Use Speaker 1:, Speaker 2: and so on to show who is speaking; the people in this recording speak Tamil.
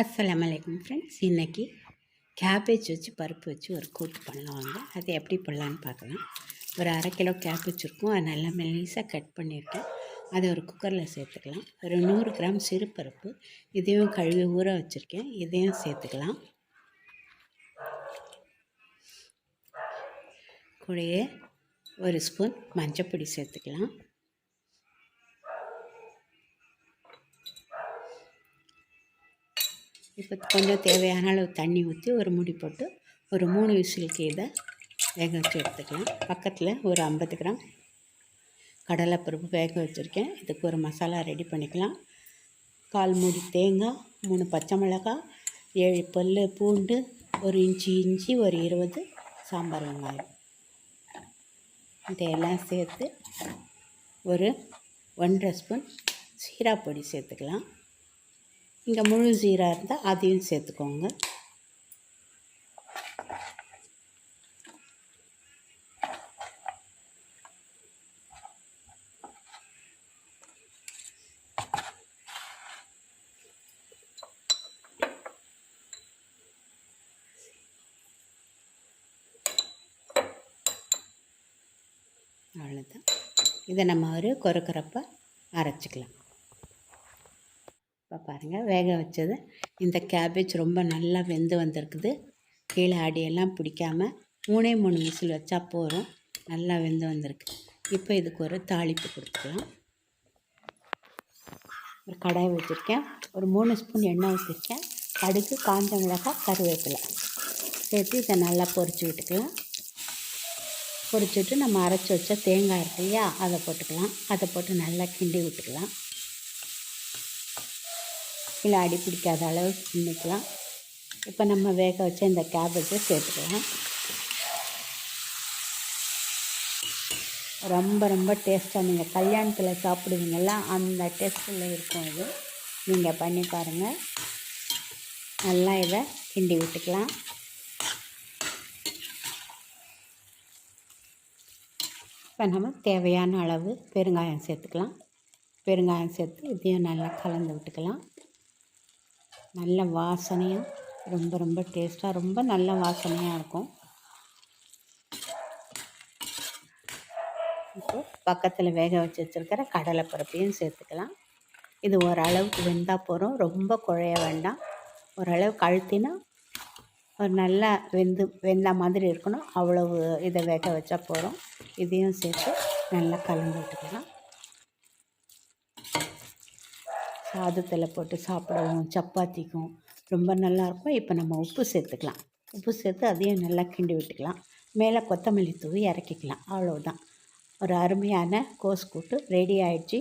Speaker 1: அஸ்ஸலாமு அலைக்கும் ஃப்ரெண்ட்ஸ் இன்றைக்கி கேபேஜ் வச்சு பருப்பு வச்சு ஒரு கூட்டு பண்ணுவாங்க அது எப்படி பண்ணலான்னு பார்க்கலாம். ஒரு அரை கிலோ கேபேஜ் இருக்கும். அது நல்லா மெல்லிஸாக கட் பண்ணியிருக்கேன். அதை ஒரு குக்கரில் சேர்த்துக்கலாம். ஒரு நூறு கிராம் சிறுபருப்பு. இதையும் கழுவி ஊற வச்சுருக்கேன். இதையும் சேர்த்துக்கலாம். கூடயே ஒரு ஸ்பூன் மஞ்சப்பொடி சேர்த்துக்கலாம். இப்போ கொஞ்சம் தேவையான அளவு தண்ணி ஊற்றி ஒரு முடி போட்டு ஒரு மூணு விசிலுக்கு இதை வேக வச்சு எடுத்துக்கலாம். பக்கத்தில் ஒரு ஐம்பது கிராம் கடலைப்பருப்பு வேக வச்சுருக்கேன். இதுக்கு ஒரு மசாலா ரெடி பண்ணிக்கலாம். கால் மூடி தேங்காய் மூணு பச்சை மிளகாய் ஏழு பல் பூண்டு ஒரு இஞ்சி இஞ்சி ஒரு இருபது சாம்பார் வெங்காயம். இதையெல்லாம் சேர்த்து ஒரு ஒன்றரை ஸ்பூன் சீரா பொடி சேர்த்துக்கலாம். இங்கே முழு ஜீரா இருந்தால் அதையும் சேர்த்துக்கோங்க. அவ்வளோதான் இதை நம்ம ஒரு கொரக்கரப்பாக அரைச்சிக்கலாம். இப்போ பாருங்கள் வேக வச்சது. இந்த கேபேஜ் ரொம்ப நல்லா வெந்து வந்திருக்குது. கீழே அடியெல்லாம் பிடிக்காம மூணே மூணு விசில் வச்சா போதும். நல்லா வெந்து வந்திருக்கு. இப்போ இதுக்கு ஒரு தாளிப்பு கொடுத்துக்கலாம். ஒரு கடாய் வச்சுருக்கேன். ஒரு மூணு ஸ்பூன் எண்ணெய் ஊற்றிருக்கேன் கடுகு காஞ்ச மிளகாய் கருவேப்பிலை. சேர்த்து இதை நல்லா பொரிச்சு விட்டுக்கலாம். பொறிச்சுட்டு நம்ம அரைச்சி வச்ச தேங்காய் இருக்கு இல்லையா அதை போட்டுக்கலாம். அதை போட்டு நல்லா கிண்டி விட்டுக்கலாம். இல்லை அடி பிடிக்காத அளவு கிண்டிக்கலாம் இப்போ நம்ம வேக வச்ச இந்த கேபேஜை சேர்த்துக்கலாம். ரொம்ப ரொம்ப டேஸ்ட்டாக நீங்கள் கல்யாணத்தில் சாப்பிடுவீங்களா அந்த டேஸ்ட்டில் இருக்கும் இது. நீங்கள் பண்ணி பாருங்கள் நல்லா இதை கிண்டி விட்டுக்கலாம். இப்போ நம்ம தேவையான அளவு பெருங்காயம் சேர்த்துக்கலாம். பெருங்காயம் சேர்த்து இதையும் நல்லா கலந்து விட்டுக்கலாம். நல்ல வாசனையாக ரொம்ப ரொம்ப டேஸ்ட்டாக ரொம்ப நல்ல வாசனையாக இருக்கும். இப்போ பக்கத்தில் வேக வச்சு வச்சுருக்கிற கடலைப்பருப்பையும் சேர்த்துக்கலாம். இது ஓரளவுக்கு வெந்தால் போகிறோம் ரொம்ப குழைய வேண்டாம். ஓரளவு கழுத்தினா ஒரு நல்லா வெந்து வெந்த மாதிரி இருக்கணும். அவ்வளவு இதை வேக வச்சா போகிறோம் இதையும் சேர்த்து நல்லா கலந்து விட்டுக்கலாம். சாதத்தில் போட்டு சாப்பிடவும் சப்பாத்திக்கும். ரொம்ப நல்லாயிருக்கும் இப்போ நம்ம உப்பு சேர்த்துக்கலாம். உப்பு சேர்த்து அதையும் நல்லா கிண்டி விட்டுக்கலாம். மேலே கொத்தமல்லி தூவி இறக்கிக்கலாம் அவ்வளோதான் ஒரு அருமையான கோஸ் கூட்டு ரெடி ஆகிடுச்சி